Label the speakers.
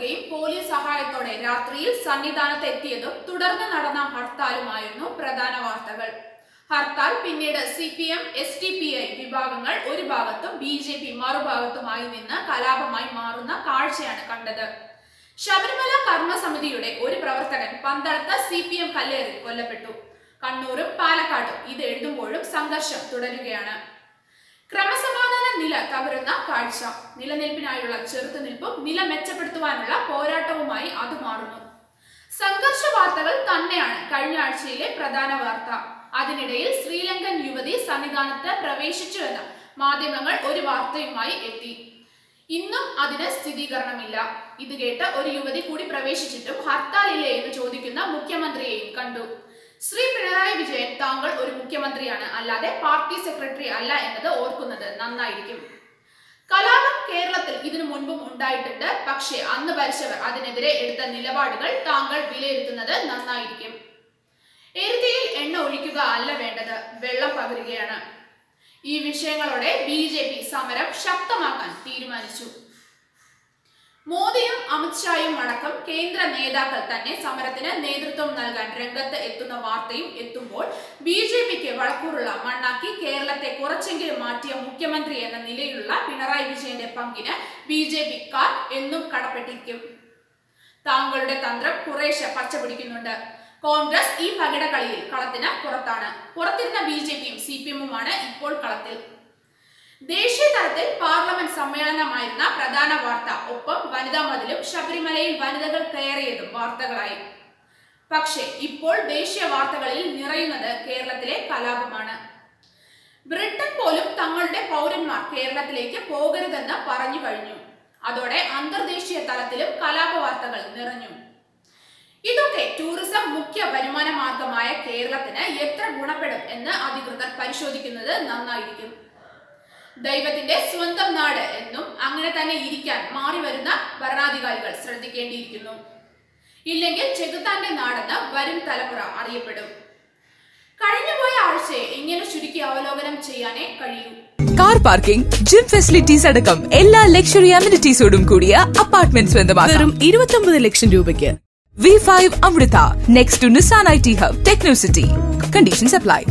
Speaker 1: കൊടുക്കുകയും പോലീസ് സഹായത്തോടെ രാത്രിയിൽ സന്നിധാനത്ത് എത്തിയതും തുടർന്ന് നടന്ന ഹർത്താലുമായിരുന്നു പ്രധാന വാർത്തകൾ. ഹർത്താൽ പിന്നീട് C P M S T P I വിഭാഗങ്ങൾ ഒരു ഭാഗത്തും ബി ജെ പി മറുഭാഗത്തുമായി നിന്ന് കലാപമായി മാറുന്ന കാഴ്ചയാണ് കണ്ടത്. ശബരിമല കർമ്മസമിതിയുടെ ഒരു പ്രവർത്തകൻ പന്തളത്ത് സി പി എം കല്ലേറിൽ കൊല്ലപ്പെട്ടു. കണ്ണൂരും പാലക്കാടും ഇത് എഴുതുമ്പോഴും സംഘർഷം തുടരുകയാണ്. ക്രമസമാധാന നില തകരുന്ന കാഴ്ച. നിലനിൽപ്പിനായുള്ള ചെറുത്തുനിൽപ്പും നില മെച്ചപ്പെടുത്തുവാനുള്ള പോരാട്ടവുമായി അത് മാറുന്നു. സംഘർഷ വാർത്തകൾ തന്നെയാണ് കഴിഞ്ഞ ആഴ്ചയിലെ പ്രധാന വാർത്ത. അതിനിടയിൽ ശ്രീലങ്കൻ യുവതി സന്നിധാനത്ത് പ്രവേശിച്ചുവെന്ന് മാധ്യമങ്ങൾ ഒരു വാർത്തയുമായി എത്തി. ഇന്നും അതിന് സ്ഥിരീകരണമില്ല. ഇത് കേട്ട് ഒരു യുവതി കൂടി പ്രവേശിച്ചിട്ടും ഹർത്താലില്ലേ എന്ന് ചോദിക്കുന്ന മുഖ്യമന്ത്രിയെയും കണ്ടു. ശ്രീ പിണറായി വിജയൻ താങ്കൾ ഒരു മുഖ്യമന്ത്രിയാണ്. അല്ലാതെ പാർട്ടി സെക്രട്ടറി അല്ല എന്നത് ഓർക്കുന്നത് നന്നായിരിക്കും. കലാപം കേരളത്തിൽ ഇതിനു മുൻപും ഉണ്ടായിട്ടുണ്ട്. പക്ഷേ അന്ന് ഭരിച്ചവർ അതിനെതിരെ എടുത്ത നിലപാടുകൾ താങ്കൾ വിലയിരുത്തുന്നത് നന്നായിരിക്കും. എരുതിയിൽ എണ്ണ ഒഴിക്കുക അല്ല വേണ്ടത് വെള്ളം പകരുകയാണ്. ഈ വിഷയങ്ങളോടെ ബി സമരം ശക്തമാക്കാൻ തീരുമാനിച്ചു. മോദിയും അമിത്ഷായും അടക്കം കേന്ദ്ര നേതാക്കൾ തന്നെ സമരത്തിന് നേതൃത്വം നൽകാൻ രംഗത്ത് എത്തുന്ന വാർത്തയും എത്തുമ്പോൾ ബി ജെ പിക്ക് വളക്കൂറുള്ള മണ്ണാക്കി കേരളത്തെ കുറച്ചെങ്കിലും മാറ്റിയ മുഖ്യമന്ത്രി എന്ന നിലയിലുള്ള പിണറായി വിജയന്റെ പങ്കിന് ബി ജെ പിക്കാർ എന്നും കടപ്പെട്ടിരിക്കും. താങ്കളുടെ തന്ത്രം കുറേശ്ശെ പച്ചപിടിക്കുന്നുണ്ട്. കോൺഗ്രസ് ഈ പകിടകളിയിൽ കളത്തിന് പുറത്താണ് പുറത്തിരുന്ന ബി ജെ പിയും സി പി എമ്മുമാണ് ഇപ്പോൾ കളത്തിൽ. ദേശീയ പാർലമെന്റ് സമ്മേളനമായിരുന്ന പ്രധാന വാർത്ത. ഒപ്പം വനിതാ മതിലും ശബരിമലയിൽ വനിതകൾ കയറിയതും വാർത്തകളായി. പക്ഷേ ഇപ്പോൾ ദേശീയ വാർത്തകളിൽ നിറയുന്നത് കേരളത്തിലെ കലാപമാണ്. ബ്രിട്ടൻ പോലും തങ്ങളുടെ പൗരന്മാർ കേരളത്തിലേക്ക് പോകരുതെന്ന് പറഞ്ഞു കഴിഞ്ഞു. അതോടെ അന്തർദേശീയ തലത്തിലും കലാപ വാർത്തകൾ നിറഞ്ഞു. ഇതൊക്കെ ടൂറിസം മുഖ്യ വരുമാന മാർഗമായ കേരളത്തിന് എത്ര ഗുണപ്പെടും എന്ന് അധികൃതർ പരിശോധിക്കുന്നത് നന്നായിരിക്കും. ദൈവത്തിന്റെ സ്വന്തം നാട് എന്നും അങ്ങനെ തന്നെ ഇരിക്കാൻ മാറി വരുന്ന ഭരണാധികാരികൾ ശ്രദ്ധിക്കേണ്ടിയിരിക്കുന്നു. ഇല്ലെങ്കിൽ ചെകുത്താന്റെ നാടെന്ന് വരും തലമുറ അറിയപ്പെടും. കഴിഞ്ഞുപോയ ആഴ്ചയെ ഇങ്ങനെ ചുരുക്കി അവലോകനം ചെയ്യാനേ കഴിയൂ.
Speaker 2: കാർ പാർക്കിംഗ് ജിം ഫെസിലിറ്റീസ് അടക്കം എല്ലാ ലക്ഷറി അമിനിറ്റീസോടും കൂടിയ അപ്പാർട്ട്മെന്റ് സ്വന്തമാക്കാം.
Speaker 3: വെറും ഇരുപത്തൊമ്പത് ലക്ഷം രൂപയ്ക്ക്.
Speaker 2: V five Amrita next to Nissan I T hub Technocity conditions apply